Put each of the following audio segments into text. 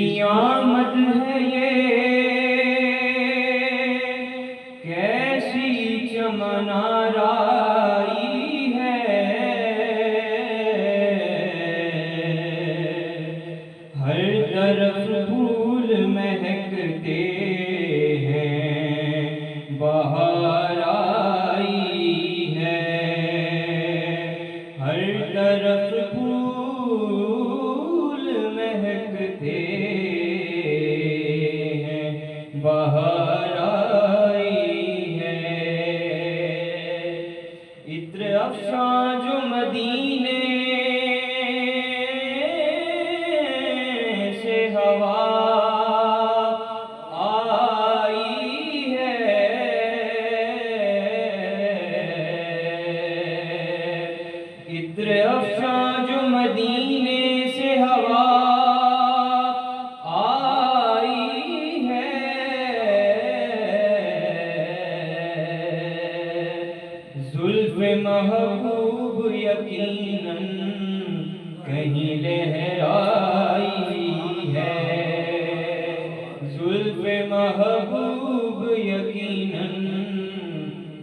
کی آمد ہے یہ? کیسی چمن آرائی ہے؟ ہر طرف جو مدینے سے ہوا آئی ہے۔ عطر افشان محبوب یقیناً کہیں لہرائی ہے زلف محبوب یقیناً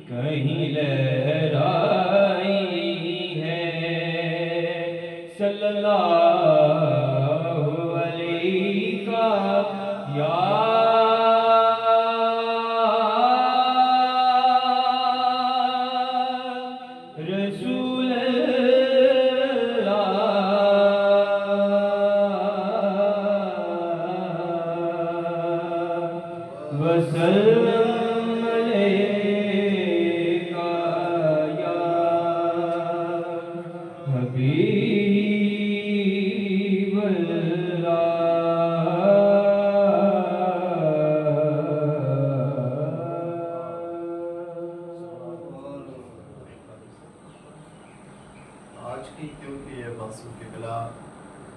کہیں لہرائی ہے صلی اللہ علیہ کا یا وسلم حبیب آج کی کیونکہ یہ باسو کے کلا